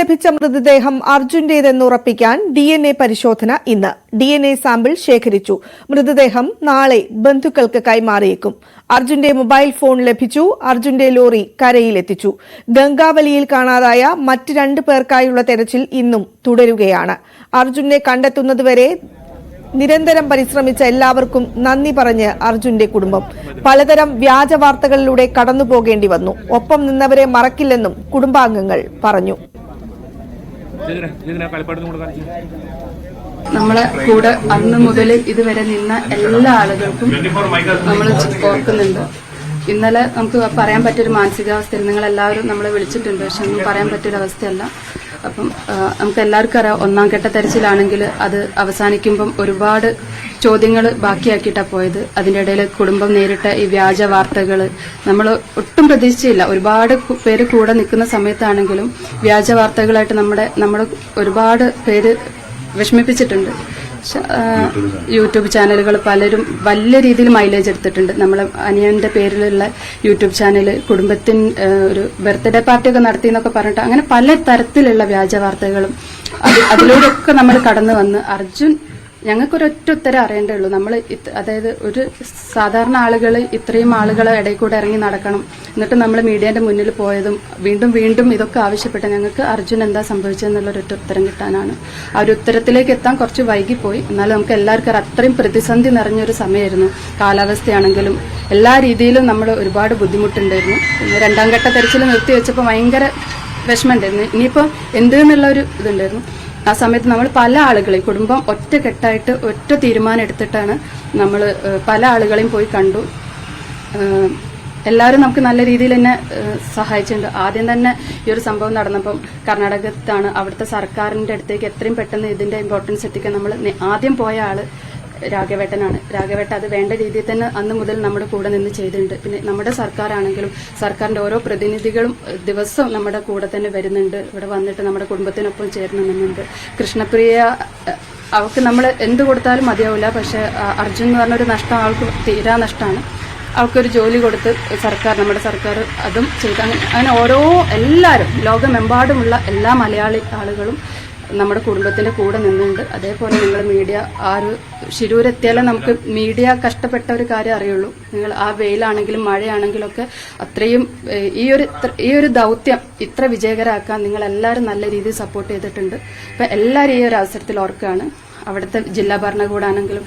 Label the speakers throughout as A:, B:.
A: ലഭിച്ച മൃതദേഹം അർജുന്റേതെന്ന് ഉറപ്പിക്കാൻ ഡി എൻ എ പരിശോധന ഇന്ന്. ഡി എൻ എ സാമ്പിൾ ശേഖരിച്ചു. മൃതദേഹം നാളെ ബന്ധുക്കൾക്ക് കൈമാറിയേക്കും. അർജുന്റെ മൊബൈൽ ഫോൺ ലഭിച്ചു. അർജുന്റെ ലോറി കരയിലെത്തിച്ചു. ഗംഗാവലിയിൽ കാണാതായ മറ്റ് രണ്ട് പേർക്കായുള്ള തെരച്ചിൽ ഇന്നും തുടരുകയാണ്. അർജുനെ കണ്ടെത്തുന്നതുവരെ നിരന്തരം പരിശ്രമിച്ച എല്ലാവർക്കും നന്ദി പറഞ്ഞ് അർജുന്റെ കുടുംബം. പലതരം വ്യാജ വാർത്തകളിലൂടെ വന്നു. ഒപ്പം നിന്നവരെ മറക്കില്ലെന്നും കുടുംബാംഗങ്ങൾ പറഞ്ഞു
B: ഇതിനെ ഇതിനെ കളിപ്പാട്ടം കൂടെ കാണിച്ചു
C: നമ്മളെ കൂടെ അന്ന് മുതൽ ഇതുവരെ നിന്ന എല്ലാ ആളുകൾക്കും നമ്മൾ ഓർക്കുന്നുണ്ട്. ഇന്നലെ നമുക്ക് പറയാൻ പറ്റിയൊരു മാനസികാവസ്ഥയിൽ നിങ്ങൾ എല്ലാവരും നമ്മളെ വിളിച്ചിട്ടുണ്ട്. പക്ഷെ ഒന്നും പറയാൻ പറ്റിയൊരു അവസ്ഥയല്ല അപ്പം നമുക്ക് എല്ലാവർക്കും അറിയാം ഒന്നാം ഘട്ട തെരച്ചിലാണെങ്കിൽ അത് അവസാനിക്കുമ്പം ഒരുപാട് ചോദ്യങ്ങൾ ബാക്കിയാക്കിയിട്ടാണ് പോയത്. അതിന്റെ ഇടയിൽ കുടുംബം നേരിട്ട ഈ വ്യാജ വാർത്തകൾ നമ്മൾ ഒട്ടും പ്രതീക്ഷിച്ചില്ല. ഒരുപാട് പേര് കൂടെ നിൽക്കുന്ന സമയത്താണെങ്കിലും വ്യാജ വാർത്തകളായിട്ട് നമ്മുടെ നമ്മൾ ഒരുപാട് പേര് വിഷമിപ്പിച്ചിട്ടുണ്ട്. യൂട്യൂബ് ചാനലുകൾ പലരും വലിയ രീതിയിൽ മൈലേജ് എടുത്തിട്ടുണ്ട്. നമ്മളെ അനിയന്റെ പേരിലുള്ള യൂട്യൂബ് ചാനൽ കുടുംബത്തിന് ഒരു ബർത്ത്ഡേ പാർട്ടിയൊക്കെ നടത്തി എന്നൊക്കെ പറഞ്ഞിട്ട് അങ്ങനെ പല തരത്തിലുള്ള വ്യാജ വാർത്തകളും അതിലൂടെയൊക്കെ നമ്മൾ കടന്നു വന്ന് അർജുൻ ഞങ്ങൾക്കൊരൊറ്റ ഉത്തരം അറിയേണ്ടേ ഉള്ളൂ. നമ്മൾ അതായത് ഒരു സാധാരണ ആളുകൾ ഇത്രയും ആളുകൾ ഇടയിൽ കൂടെ ഇറങ്ങി നടക്കണം. എന്നിട്ട് നമ്മൾ മീഡിയന്റെ മുന്നിൽ പോയതും വീണ്ടും വീണ്ടും ഇതൊക്കെ ആവശ്യപ്പെട്ട ഞങ്ങൾക്ക് അർജുൻ എന്താ സംഭവിച്ചതെന്നുള്ള ഒരു ഉത്തരം കിട്ടാനാണ്. ആ ഒരു ഉത്തരത്തിലേക്ക് എത്താൻ കുറച്ച് വൈകിപ്പോയി. എന്നാലും നമുക്ക് എല്ലാവർക്കും അത്രയും പ്രതിസന്ധി നിറഞ്ഞൊരു സമയമായിരുന്നു. കാലാവസ്ഥയാണെങ്കിലും എല്ലാ രീതിയിലും നമ്മൾ ഒരുപാട് ബുദ്ധിമുട്ടുണ്ടായിരുന്നു. പിന്നെ രണ്ടാം ഘട്ട തെരച്ചിൽ നിർത്തി വെച്ചപ്പോൾ ഭയങ്കര വിഷമമുണ്ടായിരുന്നു. ഇനിയിപ്പോൾ എന്ത് എന്നുള്ള ഒരു ഇതുണ്ടായിരുന്നു. ആ സമയത്ത് നമ്മൾ പല ആളുകളെയും കുടുംബം ഒറ്റക്കെട്ടായിട്ട് ഒറ്റ തീരുമാനം എടുത്തിട്ടാണ് നമ്മൾ പല ആളുകളെയും പോയി കണ്ടു. എല്ലാവരും നമുക്ക് നല്ല രീതിയിൽ തന്നെ സഹായിച്ചിട്ടുണ്ട്. ആദ്യം തന്നെ ഈ ഒരു സംഭവം നടന്നപ്പം കർണാടകത്താണ് അവിടുത്തെ സർക്കാരിന്റെ അടുത്തേക്ക് എത്രയും പെട്ടെന്ന് ഇതിന്റെ ഇമ്പോർട്ടൻസ് എത്തിക്കാൻ നമ്മൾ ആദ്യം പോയ ആൾ രാഘവേട്ടനാണ്. രാഘവേട്ട അത് വേണ്ട രീതിയിൽ തന്നെ അന്ന് മുതൽ നമ്മുടെ കൂടെ നിന്ന് ചെയ്തിട്ടുണ്ട്. പിന്നെ നമ്മുടെ സർക്കാരാണെങ്കിലും സർക്കാരിന്റെ ഓരോ പ്രതിനിധികളും ദിവസം നമ്മുടെ കൂടെ തന്നെ വരുന്നുണ്ട്. ഇവിടെ വന്നിട്ട് നമ്മുടെ കുടുംബത്തിനൊപ്പം ചേർന്ന് നിന്നുണ്ട്. കൃഷ്ണപ്രിയ അവൾക്ക് നമ്മൾ എന്ത് കൊടുത്താലും മതിയാവില്ല. പക്ഷെ അർജുൻ എന്ന് പറഞ്ഞൊരു നഷ്ടം ആൾക്ക് തീരാ നഷ്ടമാണ്. അവൾക്കൊരു ജോലി കൊടുത്ത് സർക്കാർ നമ്മുടെ സർക്കാർ അതും ചെയ്ത്. അങ്ങനെ ഓരോ എല്ലാവരും ലോകമെമ്പാടുമുള്ള എല്ലാ മലയാളി ആളുകളും നമ്മുടെ കുടുംബത്തിന്റെ കൂടെ നിന്നുണ്ട്. അതേപോലെ നിങ്ങൾ മീഡിയ ആ ഒരു ശിരൂരെത്തിയാലേ നമുക്ക് മീഡിയ കഷ്ടപ്പെട്ട ഒരു കാര്യം അറിയുള്ളൂ. നിങ്ങൾ ആ വെയിലാണെങ്കിലും മഴയാണെങ്കിലും ഒക്കെ അത്രയും ഈ ഒരു ഈ ഒരു ദൗത്യം ഇത്ര വിജയകരമാക്കാൻ നിങ്ങൾ എല്ലാവരും നല്ല രീതിയിൽ സപ്പോർട്ട് ചെയ്തിട്ടുണ്ട്. അപ്പൊ എല്ലാവരും ഈ ഒരു അവസരത്തിൽ ഓർക്കുകയാണ്. അവിടുത്തെ ജില്ലാ ഭരണകൂടാണെങ്കിലും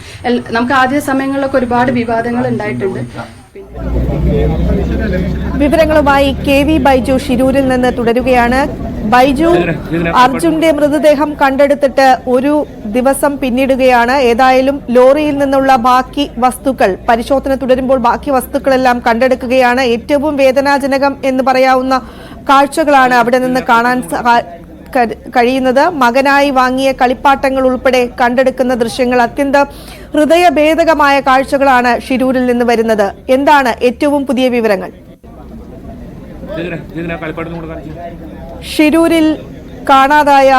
C: നമുക്ക് ആദ്യ സമയങ്ങളിലൊക്കെ ഒരുപാട് വിവാദങ്ങൾ ഉണ്ടായിട്ടുണ്ട്.
A: വിവരങ്ങളുമായി കെ വി ബൈജു ഷിരൂരിൽ നിന്ന് തുടരുകയാണ്. ബൈജു അർജുന്റെ മൃതദേഹം കണ്ടെടുത്തിട്ട് ഒരു ദിവസം പിന്നിടുകയാണ്. ഏതായാലും ലോറിയിൽ നിന്നുള്ള ബാക്കി വസ്തുക്കൾ പരിശോധന തുടരുമ്പോൾ ബാക്കി വസ്തുക്കളെല്ലാം കണ്ടെടുക്കുകയാണ്. ഏറ്റവും വേദനാജനകം എന്ന് പറയാവുന്ന കാഴ്ചകളാണ് അവിടെ നിന്ന് കാണാൻ കഴിയുന്നത്. മകനായി വാങ്ങിയ കളിപ്പാട്ടങ്ങൾ ഉൾപ്പെടെ കണ്ടെടുക്കുന്ന ദൃശ്യങ്ങൾ അത്യന്ത ഹൃദയഭേദകമായ കാഴ്ചകളാണ് ഷിരൂരിൽ നിന്ന് വരുന്നത്. എന്താണ് ഏറ്റവും പുതിയ വിവരങ്ങൾ
B: ഇതിനെ ഇതിനെ കളിപ്പാട്ടം കൂടെ കാണിച്ചു
A: ഷിരൂരിൽ കാണാതായ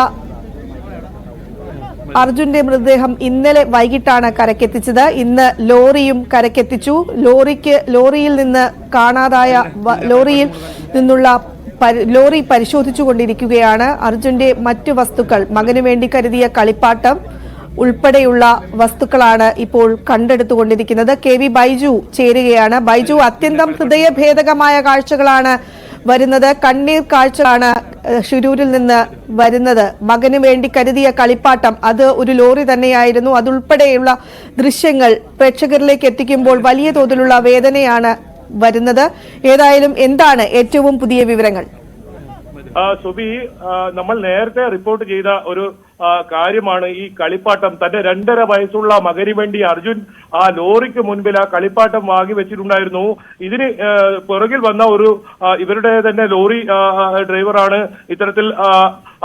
A: അർജുന്റെ മൃതദേഹം ഇന്നലെ വൈകിട്ടാണ് കരക്കെത്തിച്ചത് ഇന്ന് ലോറിയും കരക്കെത്തിച്ചു ലോറിക്ക് ലോറിയിൽ നിന്ന് കാണാതായ ലോറിയിൽ നിന്നുള്ള ലോറി പരിശോധിച്ചുകൊണ്ടിരിക്കുകയാണ്. അർജുന്റെ മറ്റു വസ്തുക്കൾ മകനു വേണ്ടി കരുതിയ കളിപ്പാട്ടം ഉൾപ്പെടെയുള്ള വസ്തുക്കളാണ് ഇപ്പോൾ കണ്ടെടുത്തുകൊണ്ടിരിക്കുന്നത്. കെ വി ബൈജു ചേരുകയാണ്. ബൈജു അത്യന്തം ഹൃദയഭേദകമായ കാഴ്ചകളാണ് വരുന്നത്. കണ്ണീർ കാഴ്ചകളാണ് ഏഹ്, ഷിരൂരിൽ നിന്ന് വരുന്നത്. മകന് വേണ്ടി കരുതിയ കളിപ്പാട്ടം അത് ഒരു ലോറി തന്നെയായിരുന്നു. അതുൾപ്പെടെയുള്ള ദൃശ്യങ്ങൾ പ്രേക്ഷകരിലേക്ക് എത്തിക്കുമ്പോൾ വലിയ തോതിലുള്ള വേദനയാണ് വരുന്നത്. ഏതായാലും എന്താണ് ഏറ്റവും പുതിയ വിവരങ്ങൾ?
D: സുബി നമ്മൾ നേരത്തെ റിപ്പോർട്ട് ചെയ്ത ഒരു കാര്യമാണ് ഈ കളിപ്പാട്ടം. തന്റെ രണ്ടര വയസ്സുള്ള മകന് വേണ്ടി അർജുൻ ആ ലോറിക്ക് മുൻപിൽ ആ കളിപ്പാട്ടം വാങ്ങി വെച്ചിട്ടുണ്ടായിരുന്നു. ഇതിന് പുറകിൽ വന്ന ഒരു ഇവരുടെ തന്നെ ലോറി ഡ്രൈവറാണ് ഇത്തരത്തിൽ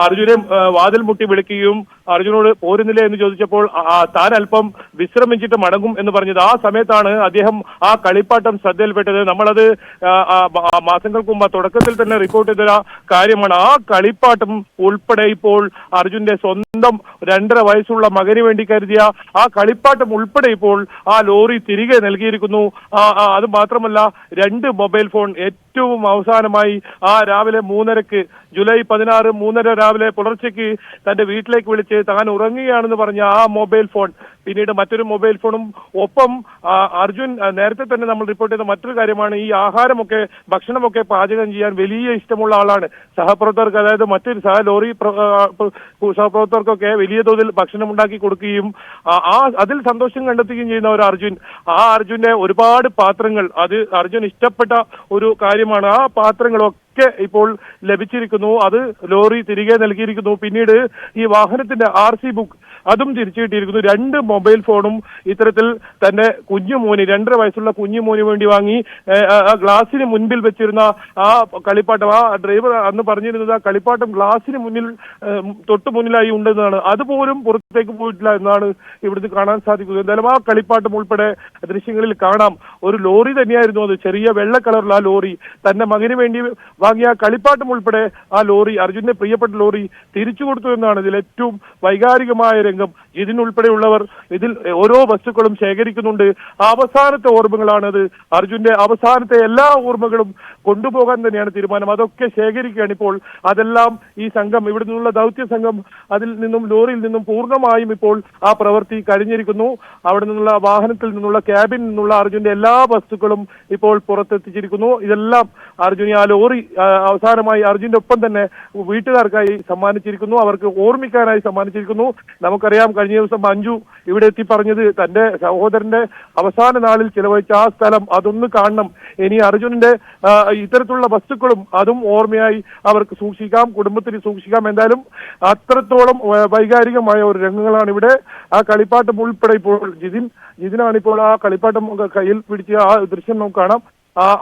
D: അർജുനെ വാതിൽ മുട്ടി വിളിക്കുകയും അർജുനോട് പോരുന്നില്ലേ എന്ന് ചോദിച്ചപ്പോൾ താൻ അല്പം വിശ്രമിച്ചിട്ട് മടങ്ങും എന്ന് പറഞ്ഞത്. ആ സമയത്താണ് അദ്ദേഹം ആ കളിപ്പാട്ടം ശ്രദ്ധയിൽപ്പെട്ടത്. നമ്മളത് മാസങ്ങൾക്ക് മുമ്പ് തുടക്കത്തിൽ തന്നെ റിപ്പോർട്ട് ചെയ്ത കാര്യമാണ്. ആ കളിപ്പാട്ടം ഉൾപ്പെടെ ഇപ്പോൾ അർജുന്റെ സ്വന്തം സ്വന്തം രണ്ടര വയസ്സുള്ള മകന് വേണ്ടി കരുതിയ ആ കളിപ്പാട്ടം ഉൾപ്പെടെ ഇപ്പോൾ ആ ലോറി തിരികെ നൽകിയിരിക്കുന്നു. അത് മാത്രമല്ല രണ്ട് മൊബൈൽ ഫോൺ ഏറ്റവും അവസാനമായി ആ രാവിലെ മൂന്നരക്ക് ജൂലൈ പതിനാറ് മൂന്നര രാവിലെ പുലർച്ചയ്ക്ക് തന്റെ വീട്ടിലേക്ക് വിളിച്ച് താൻ ഉറങ്ങുകയാണെന്ന് പറഞ്ഞ ആ മൊബൈൽ ഫോൺ. പിന്നീട് മറ്റൊരു മൊബൈൽ ഫോണും ഒപ്പം അർജുൻ നേരത്തെ തന്നെ നമ്മൾ റിപ്പോർട്ട് ചെയ്ത മറ്റൊരു കാര്യമാണ് ഈ ആഹാരമൊക്കെ ഭക്ഷണമൊക്കെ പാചകം ചെയ്യാൻ വലിയ ഇഷ്ടമുള്ള ആളാണ്. സഹപ്രവർത്തകർക്ക് അതായത് മറ്റൊരു സഹ ലോറി പ്ര- ആ, പ്ര- സഹപ്രവർത്തകർക്കൊക്കെ വലിയ തോതിൽ ഭക്ഷണം ഉണ്ടാക്കി കൊടുക്കുകയും ആ അതിൽ സന്തോഷം കണ്ടെത്തുകയും ചെയ്യുന്ന ഒരു അർജുൻ. ആ അർജുന്റെ ഒരുപാട് പാത്രങ്ങൾ അത് അർജുൻ ഇഷ്ടപ്പെട്ട ഒരു കാര്യമാണ്. ആ പാത്രങ്ങളൊക്കെ ഇപ്പോൾ ലഭിച്ചിരിക്കുന്നു. അത് ലോറി തിരികെ നൽകിയിരിക്കുന്നു. പിന്നീട് ഈ വാഹനത്തിന്റെ ആർ സി ബുക്ക് അതും തിരിച്ചു കിട്ടിയിരിക്കുന്നു രണ്ട് മൊബൈൽ ഫോണും ഇത്തരത്തിൽ തന്റെ കുഞ്ഞുമോന് രണ്ടര വയസ്സുള്ള കുഞ്ഞുമോന് വേണ്ടി വാങ്ങി. ഗ്ലാസിന് മുൻപിൽ വെച്ചിരുന്ന ആ കളിപ്പാട്ടം ആ ഡ്രൈവർ അന്ന് പറഞ്ഞിരുന്നത് ആ കളിപ്പാട്ടം ഗ്ലാസിന് മുന്നിൽ തൊട്ട് മുന്നിലായി ഉണ്ടെന്നാണ്. അതുപോലും പുറത്തേക്ക് പോയിട്ടില്ല എന്നാണ് ഇവിടുന്ന് കാണാൻ സാധിക്കുന്നത്. എന്തായാലും ആ കളിപ്പാട്ടം ഉൾപ്പെടെ ദൃശ്യങ്ങളിൽ കാണാം. ഒരു ലോറി തന്നെയായിരുന്നു അത്. ചെറിയ വെള്ള കളറുള്ള ആ ലോറി. തന്റെ മകന് വേണ്ടി വാങ്ങിയ കളിപ്പാട്ടം ഉൾപ്പെടെ ആ ലോറി അർജുന്റെ പ്രിയപ്പെട്ട ലോറി തിരിച്ചു കൊടുത്തു എന്നാണ് ഇതിൽ ഏറ്റവും വൈകാരികമായ രംഗം. ഇതിനുൾപ്പെടെയുള്ളവർ ഇതിൽ ഓരോ വസ്തുക്കളും ശേഖരിക്കുന്നുണ്ട്. അവസാനത്തെ ഓർമ്മകളാണത്. അർജുന്റെ അവസാനത്തെ എല്ലാ ഓർമ്മകളും കൊണ്ടുപോകാൻ തന്നെയാണ് തീരുമാനം. അതൊക്കെ ശേഖരിക്കുകയാണ് ഇപ്പോൾ. അതെല്ലാം ഈ സംഘം ഇവിടെ നിന്നുള്ള ദൗത്യ സംഘം അതിൽ നിന്നും ലോറിയിൽ നിന്നും പൂർണമായും ഇപ്പോൾ ആ പ്രവൃത്തി കഴിഞ്ഞിരിക്കുന്നു. അവിടെ നിന്നുള്ള വാഹനത്തിൽ നിന്നുള്ള ക്യാബിൻ നിന്നുള്ള അർജുന്റെ എല്ലാ വസ്തുക്കളും ഇപ്പോൾ പുറത്തെത്തിച്ചിരിക്കുന്നു. ഇതെല്ലാം അർജുനെ ആ ലോറി അവസാനമായി അർജുന്റെ ഒപ്പം തന്നെ വീട്ടുകാർക്കായി സമ്മാനിച്ചിരിക്കുന്നു. അവർക്ക് ഓർമ്മിക്കാനായി സമ്മാനിച്ചിരിക്കുന്നു. നമുക്കറിയാം കഴിഞ്ഞ ദിവസം മഞ്ജു ഇവിടെ എത്തി പറഞ്ഞത് തന്റെ സഹോദരന്റെ അവസാന നാളിൽ ചിലവഴിച്ച ആ സ്ഥലം അതൊന്ന് കാണണം. ഇനി അർജുനന്റെ ഇത്തരത്തിലുള്ള വസ്തുക്കളും അതും ഓർമ്മയായി അവർക്ക് സൂക്ഷിക്കാം കുടുംബത്തിന് സൂക്ഷിക്കാം. എന്തായാലും അത്രത്തോളം വൈകാരികമായ ഒരു രംഗങ്ങളാണ് ഇവിടെ. ആ കളിപ്പാട്ടം ഉൾപ്പെടെ ഇപ്പോൾ ജിതിൻ ജിതിനാണ് ഇപ്പോൾ ആ കളിപ്പാട്ടം കയ്യിൽ പിടിച്ച് ആ ദൃശ്യം നമുക്ക് കാണാം.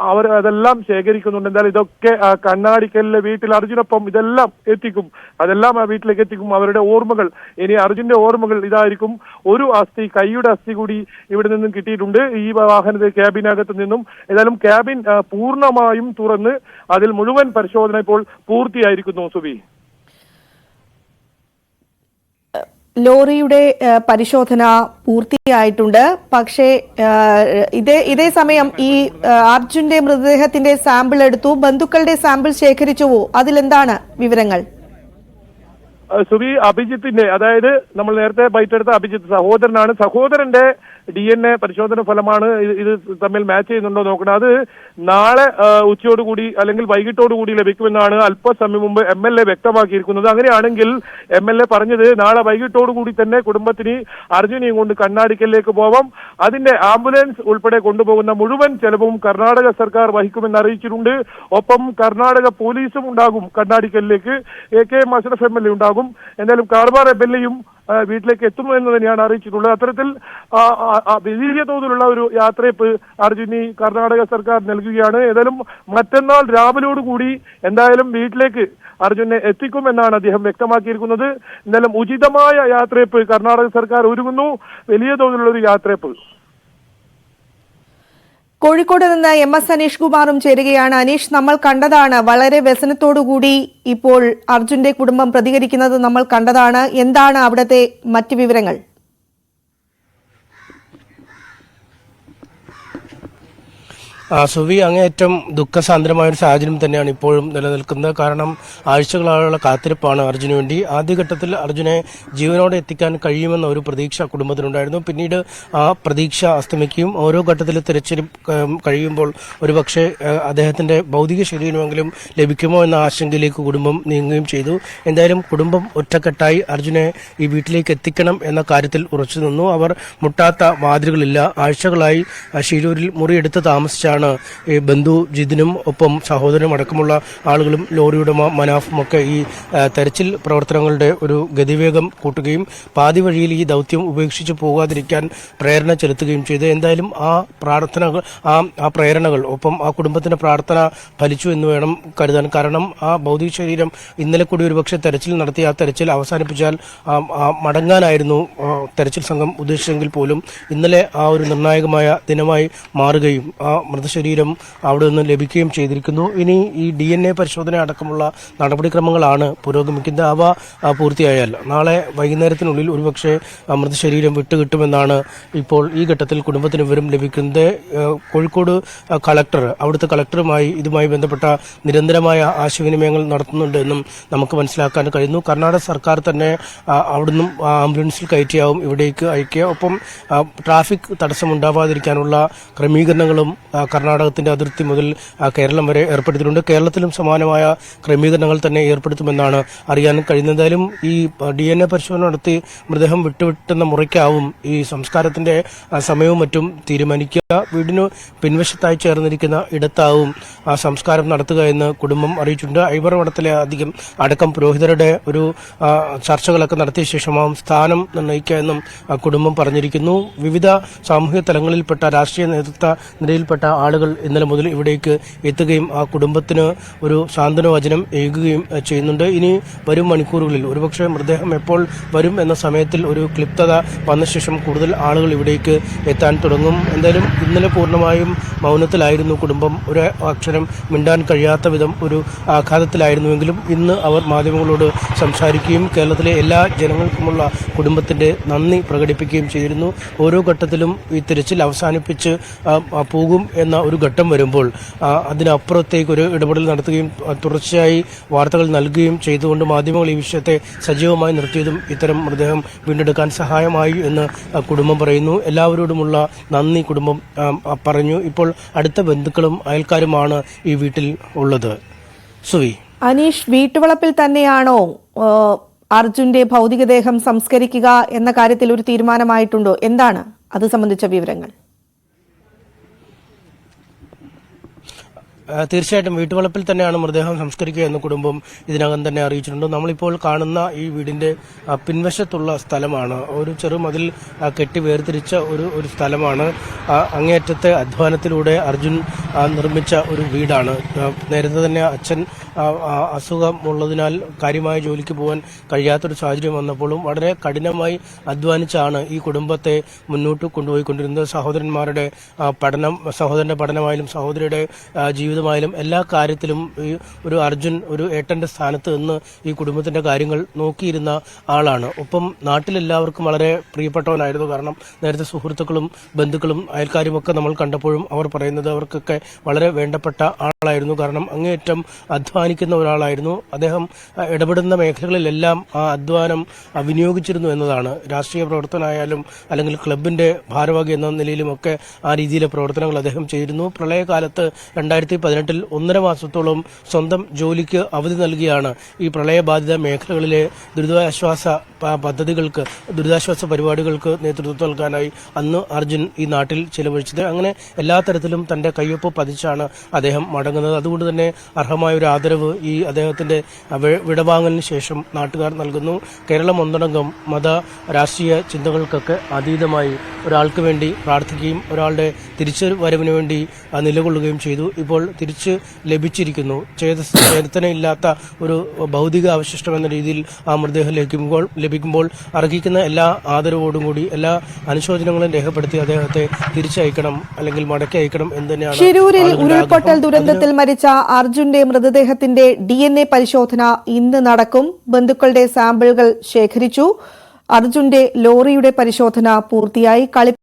D: അവർ അതെല്ലാം ശേഖരിക്കുന്നുണ്ട്. എന്തായാലും ഇതൊക്കെ കണ്ണാടിക്കലിലെ വീട്ടിൽ അർജുനൊപ്പം ഇതെല്ലാം എത്തിക്കും. അതെല്ലാം ആ വീട്ടിലേക്ക് എത്തിക്കും അവരുടെ ഓർമ്മകൾ. ഇനി അർജുന്റെ ഓർമ്മകൾ ഇതായിരിക്കും. ഒരു അസ്ഥി കൈയുടെ അസ്ഥി കൂടി ഇവിടെ നിന്നും കിട്ടിയിട്ടുണ്ട്. ഈ വാഹനത്തെ ക്യാബിനകത്ത് നിന്നും. ഏതായാലും ക്യാബിൻ പൂർണമായും തുറന്ന് അതിൽ മുഴുവൻ പരിശോധന ഇപ്പോൾ പൂർത്തിയായിരിക്കുന്നു സുബി.
A: ലോറിയുടെ പരിശോധന പൂർത്തിയായിട്ടുണ്ട്. പക്ഷേ ഇതേ ഇതേ സമയം ഈ അർജുന്റെ മൃതദേഹത്തിന്റെ സാമ്പിൾ എടുത്തു. ബന്ധുക്കളുടെ സാമ്പിൾ ശേഖരിച്ചുവോ അതിലെന്താണ് വിവരങ്ങൾ?
D: സുബി അഭിജിത്തിന്റെ അതായത് നമ്മൾ നേരത്തെ ബൈറ്റെടുത്ത അഭിജിത്ത് സഹോദരനാണ്. സഹോദരന്റെ ഡി എൻ എ പരിശോധന ഫലമാണ് ഇത് തമ്മിൽ മാച്ച് ചെയ്യുന്നുണ്ടോ നോക്കണം. അത് നാളെ ഉച്ചയോടുകൂടി അല്ലെങ്കിൽ വൈകിട്ടോടുകൂടി ലഭിക്കുമെന്നാണ് അല്പസമയം മുമ്പ് എം എൽ എ വ്യക്തമാക്കിയിരിക്കുന്നത്. അങ്ങനെയാണെങ്കിൽ എം എൽ എ പറഞ്ഞത് നാളെ വൈകിട്ടോടുകൂടി തന്നെ കുടുംബത്തിന് അർജുനെയും കൊണ്ട് കണ്ണാടിക്കലിലേക്ക് പോവാം. അതിന്റെ ആംബുലൻസ് ഉൾപ്പെടെ കൊണ്ടുപോകുന്ന മുഴുവൻ ചെലവും കർണാടക സർക്കാർ വഹിക്കുമെന്ന് അറിയിച്ചിട്ടുണ്ട്. ഒപ്പം കർണാടക പോലീസും ഉണ്ടാകും കണ്ണാടിക്കലിലേക്ക്. A K M Ashraf M L A ഉണ്ടാകും. എന്തായാലും കാർബാർ എം എൽ എയും വീട്ടിലേക്ക് എത്തുന്നു എന്ന് തന്നെയാണ് അറിയിച്ചിട്ടുള്ളത്. അത്തരത്തിൽ വലിയ തോതിലുള്ള ഒരു യാത്രയപ്പ് അർജുനി കർണാടക സർക്കാർ നൽകുകയാണ്. ഏതായാലും മറ്റന്നാൾ രാവിലോടുകൂടി എന്തായാലും വീട്ടിലേക്ക് അർജുനെ എത്തിക്കുമെന്നാണ് അദ്ദേഹം വ്യക്തമാക്കിയിരിക്കുന്നത്. എന്തായാലും ഉചിതമായ യാത്രയപ്പ് കർണാടക സർക്കാർ ഒരുങ്ങുന്നു. വലിയ തോതിലുള്ള ഒരു യാത്രയപ്പ്.
A: കോഴിക്കോട് നിന്ന് എം എസ് അനീഷ് കുമാറും ചേരുകയാണ്. അനീഷ് നമ്മൾ കണ്ടതാണ്. വളരെ വ്യസനത്തോടുകൂടി ഇപ്പോൾ അർജുന്റെ കുടുംബം പ്രതികരിക്കുന്നത് നമ്മൾ കണ്ടതാണ്. എന്താണ് അവിടുത്തെ മറ്റ് വിവരങ്ങൾ?
E: സുവി അങ്ങേയറ്റം ദുഃഖസാന്ദ്രമായ ഒരു സാഹചര്യം തന്നെയാണ് ഇപ്പോഴും നിലനിൽക്കുന്നത്. കാരണം ആഴ്ചകളായുള്ള കാത്തിരിപ്പാണ് അർജുന് വേണ്ടി. ആദ്യഘട്ടത്തിൽ അർജുനെ ജീവനോടെ എത്തിക്കാൻ കഴിയുമെന്ന ഒരു പ്രതീക്ഷ കുടുംബത്തിനുണ്ടായിരുന്നു. പിന്നീട് ആ പ്രതീക്ഷ അസ്തമിക്കുകയും ഓരോ ഘട്ടത്തിൽ തിരച്ചിൽ കഴിയുമ്പോൾ ഒരുപക്ഷെ അദ്ദേഹത്തിന്റെ ഭൗതിക ശരീരമെങ്കിലും ലഭിക്കുമോ എന്ന ആശങ്കയിലേക്ക് കുടുംബം നീങ്ങുകയും ചെയ്തു. എന്തായാലും കുടുംബം ഒറ്റക്കെട്ടായി അർജുനെ ഈ വീട്ടിലേക്ക് എത്തിക്കണം എന്ന കാര്യത്തിൽ ഉറച്ചു നിന്നു. അവർ മുട്ടാത്ത വാതിലുകളില്ല ആഴ്ചകളായി ശിരൂരിൽ മുറിയെടുത്ത് താമസിച്ചാണ് ഈ ബന്ധു ജിതിനും ഒപ്പം സഹോദരനും അടക്കമുള്ള ആളുകളും ലോറി ഉടമ മനാഫും ഒക്കെ ഈ തെരച്ചിൽ പ്രവർത്തനങ്ങളുടെ ഒരു ഗതിവേഗം കൂട്ടുകയും പാതി വഴിയിൽ ഈ ദൗത്യം ഉപേക്ഷിച്ച് പോകാതിരിക്കാൻ പ്രേരണ ചെലുത്തുകയും ചെയ്ത്. എന്തായാലും ആ പ്രാർത്ഥനകൾ ആ ആ പ്രേരണകൾ ഒപ്പം ആ കുടുംബത്തിന്റെ പ്രാർത്ഥന ഫലിച്ചു എന്ന് വേണം കരുതാൻ. കാരണം ആ ഭൗതിക ശരീരം ഇന്നലെ കൂടി ഒരുപക്ഷെ തെരച്ചിൽ നടത്തി ആ തെരച്ചിൽ അവസാനിപ്പിച്ചാൽ മടങ്ങാനായിരുന്നു തെരച്ചിൽ സംഘം ഉദ്ദേശിച്ചെങ്കിൽ പോലും ഇന്നലെ ആ ഒരു നിർണായകമായ ദിനമായി മാറുകയും ആ മൃത മൃതശരീരം അവിടെ നിന്ന് ലഭിക്കുകയും ചെയ്തിരിക്കുന്നു. ഇനി ഈ ഡി എൻ എ പരിശോധന അടക്കമുള്ള നടപടിക്രമങ്ങളാണ് പുരോഗമിക്കുന്നത്. അവ പൂർത്തിയായാൽ നാളെ വൈകുന്നേരത്തിനുള്ളിൽ ഒരുപക്ഷെ മൃതശരീരം വിട്ടുകിട്ടുമെന്നാണ് ഇപ്പോൾ ഈ ഘട്ടത്തിൽ കുടുംബത്തിന് വിവരം ലഭിക്കുന്നത്. കോഴിക്കോട് കളക്ടർ അവിടുത്തെ കളക്ടറുമായി ഇതുമായി ബന്ധപ്പെട്ട നിരന്തരമായ ആശയവിനിമയങ്ങൾ നടത്തുന്നുണ്ട് എന്നും നമുക്ക് മനസ്സിലാക്കാൻ കഴിയുന്നു. കർണാടക സർക്കാർ തന്നെ അവിടുന്ന് ആംബുലൻസിൽ കയറ്റിയാവും ഇവിടേക്ക് അയക്കുക. ഒപ്പം ട്രാഫിക് തടസ്സമുണ്ടാവാതിരിക്കാനുള്ള ക്രമീകരണങ്ങളും കർണാടകത്തിന്റെ അതിർത്തി മുതൽ കേരളം വരെ ഏർപ്പെടുത്തിയിട്ടുണ്ട്. കേരളത്തിലും സമാനമായ ക്രമീകരണങ്ങൾ തന്നെ ഏർപ്പെടുത്തുമെന്നാണ് അറിയാൻ കഴിയുന്നതായാലും ഈ ഡി എൻ എ പരിശോധന നടത്തി മൃതദേഹം വിട്ടുവിട്ടുന്ന മുറയ്ക്കാവും ഈ സംസ്കാരത്തിന്റെ സമയവും മറ്റും തീരുമാനിക്കുക. വീടിന് പിൻവശത്തായി ചേർന്നിരിക്കുന്ന ഇടത്താവും ആ സംസ്കാരം നടത്തുക എന്ന് കുടുംബം അറിയിച്ചിട്ടുണ്ട്. ഐവർ വടത്തിലെ അധികം അടക്കം പുരോഹിതരുടെ ഒരു ചർച്ചകളൊക്കെ നടത്തിയ ശേഷമാവും സ്ഥാനം നിർണയിക്കുക എന്നും കുടുംബം പറഞ്ഞിരിക്കുന്നു. വിവിധ സാമൂഹിക തലങ്ങളിൽപ്പെട്ട രാഷ്ട്രീയ നേതൃത്വ നിരയിൽപ്പെട്ട ആളുകൾ ഇന്നലെ മുതൽ ഇവിടേക്ക് എത്തുകയും ആ കുടുംബത്തിന് ഒരു സാന്ത്വനവചനം ഏകുകയും ചെയ്യുന്നുണ്ട്. ഇനി വരും മണിക്കൂറുകളിൽ ഒരുപക്ഷെ മൃതദേഹം എപ്പോൾ വരും എന്ന സമയത്തിൽ ഒരു ക്ലിപ്തത വന്ന ശേഷം കൂടുതൽ ആളുകൾ ഇവിടേക്ക് എത്താൻ തുടങ്ങും. എന്തായാലും ഇന്നലെ പൂർണമായും മൗനത്തിലായിരുന്നു കുടുംബം. ഒരു അക്ഷരം മിണ്ടാൻ കഴിയാത്ത വിധം ഒരു ആഘാതത്തിലായിരുന്നുവെങ്കിലും ഇന്ന് അവർ മാധ്യമങ്ങളോട് സംസാരിക്കുകയും കേരളത്തിലെ എല്ലാ ജനങ്ങൾക്കുമുള്ള കുടുംബത്തിന്റെ നന്ദി പ്രകടിപ്പിക്കുകയും ചെയ്തിരുന്നു. ഓരോ ഘട്ടത്തിലും ഈ തിരച്ചിൽ അവസാനിപ്പിച്ച് പോകും എന്ന ഒരു ഘട്ടം വരുമ്പോൾ അതിനപ്പുറത്തേക്ക് ഒരു ഇടപെടൽ നടത്തുകയും തുടർച്ചയായി വാർത്തകൾ നൽകുകയും ചെയ്തുകൊണ്ട് മാധ്യമങ്ങൾ ഈ വിഷയത്തെ സജീവമായി നിർത്തിയതും ഇത്തരം മൃതദേഹം വീണ്ടെടുക്കാൻ സഹായമായി എന്ന് കുടുംബം പറയുന്നു. എല്ലാവരോടുമുള്ള നന്ദി കുടുംബം പറഞ്ഞു. ഇപ്പോൾ അടുത്ത ബന്ധുക്കളും അയൽക്കാരുമാണ് ഈ വീട്ടിൽ ഉള്ളത്. സുവി.
A: അനീഷ് വീട്ടുവളപ്പിൽ തന്നെയാണോ അർജുന്റെ ഭൗതികദേഹം സംസ്കരിക്കുക എന്ന കാര്യത്തിൽ ഒരു തീരുമാനമായിട്ടുണ്ടോ? എന്താണ് അത് സംബന്ധിച്ച വിവരങ്ങൾ?
E: തീർച്ചയായിട്ടും വീട്ടുവളപ്പിൽ തന്നെയാണ് മൃതദേഹം സംസ്കരിക്കുക എന്ന് കുടുംബം ഇതിനകം തന്നെ അറിയിച്ചിട്ടുണ്ട്. നമ്മളിപ്പോൾ കാണുന്ന ഈ വീടിന്റെ പിൻവശത്തുള്ള സ്ഥലമാണ്. ഒരു ചെറു മതിൽ കെട്ടി വേർതിരിച്ച ഒരു ഒരു സ്ഥലമാണ്. അങ്ങേയറ്റത്തെ അധ്വാനത്തിലൂടെ അർജുൻ നിർമ്മിച്ച ഒരു വീടാണ്. നേരത്തെ തന്നെ അച്ഛൻ അസുഖമുള്ളതിനാൽ കാര്യമായ ജോലിക്ക് പോകാൻ കഴിയാത്തൊരു സാഹചര്യം വന്നപ്പോഴും വളരെ കഠിനമായി അധ്വാനിച്ചാണ് ഈ കുടുംബത്തെ മുന്നോട്ട് കൊണ്ടുപോയിക്കൊണ്ടിരുന്നത്. സഹോദരന്മാരുടെ പഠനം സഹോദരന്റെ പഠനമായാലും സഹോദരിയുടെ ജീവിതമായാലും എല്ലാ കാര്യത്തിലും ഈ ഒരു അർജുൻ ഒരു ഏട്ടന്റെ സ്ഥാനത്ത് നിന്ന് ഈ കുടുംബത്തിന്റെ കാര്യങ്ങൾ നോക്കിയിരുന്ന ആളാണ്. ഒപ്പം നാട്ടിലെല്ലാവർക്കും വളരെ പ്രിയപ്പെട്ടവനായിരുന്നു. കാരണം നേരത്തെ സുഹൃത്തുക്കളും ബന്ധുക്കളും അയൽക്കാരുമൊക്കെ നമ്മൾ കണ്ടപ്പോഴും അവർ പറയുന്നത് അവർക്കൊക്കെ വളരെ വേണ്ടപ്പെട്ട ആളായിരുന്നു. കാരണം അങ്ങേയറ്റം അധ്വാനിക്കുന്ന ഒരാളായിരുന്നു. അദ്ദേഹം ഇടപെടുന്ന മേഖലകളിലെല്ലാം ആ അധ്വാനം വിനിയോഗിച്ചിരുന്നു എന്നതാണ്. രാഷ്ട്രീയ പ്രവർത്തനമായാലും അല്ലെങ്കിൽ ക്ലബിന്റെ ഭാരവാഹി എന്ന നിലയിലുമൊക്കെ ആ രീതിയിലെ പ്രവർത്തനങ്ങൾ അദ്ദേഹം ചെയ്തിരുന്നു. പ്രളയകാലത്ത് രണ്ടായിരത്തി പതിനെട്ടിൽ ഒന്നര മാസത്തോളം സ്വന്തം ജോലിക്ക് അവധി നൽകിയാണ് ഈ പ്രളയബാധിത മേഖലകളിലെ ദുരിതാശ്വാസ പദ്ധതികൾക്ക് ദുരിതാശ്വാസ പരിപാടികൾക്ക് നേതൃത്വം നൽകാനായി അന്ന് അർജുൻ ഈ നാട്ടിൽ ചിലവഴിച്ചത്. അങ്ങനെ എല്ലാ തരത്തിലും തന്റെ കയ്യൊപ്പ് പതിച്ചാണ് അദ്ദേഹം മടങ്ങുന്നത്. അതുകൊണ്ട് തന്നെ അർഹമായ ഒരു ആദരവ് ഈ അദ്ദേഹത്തിന്റെ വിടവാങ്ങലിന് ശേഷം നാട്ടുകാർ നൽകുന്നു. കേരളം ഒന്നടങ്കം മത രാഷ്ട്രീയ ചിന്തകൾക്കൊക്കെ അതീതമായി ഒരാൾക്ക് വേണ്ടി പ്രാർത്ഥിക്കുകയും ഒരാളുടെ തിരിച്ചു വരവിന് വേണ്ടി നിലകൊള്ളുകയും ചെയ്തു. ഇപ്പോൾ തിരിച്ച് ലഭിച്ചിരിക്കുന്നു. ചേതനയില്ലാത്ത ഒരു ഭൗതിക അവശിഷ്ടം എന്ന രീതിയിൽ ആ മൃതദേഹം ലഭിക്കുമ്പോൾ ലഭിക്കുമ്പോൾ അർഹിക്കുന്ന എല്ലാ ആദരവോടും കൂടി എല്ലാ അനുശോചനങ്ങളും രേഖപ്പെടുത്തി അദ്ദേഹത്തെ തിരിച്ചയക്കണം അല്ലെങ്കിൽ മടക്കി അയക്കണം എന്ന് തന്നെയാണ്
A: ഷിരൂരിൽ
E: ആളുകളുടെ
A: ഉരുൾപൊട്ടൽ ദുരന്തത്തിൽ മരിച്ച അർജുന്റെ മൃതദേഹത്തിന്റെ ഡി എൻ എ പരിശോധന ഇന്ന് നടക്കും. ബന്ധുക്കളുടെ സാമ്പിളുകൾ ശേഖരിച്ചു. അർജുന്റെ ലോറിയുടെ പരിശോധന പൂർത്തിയായി. കളി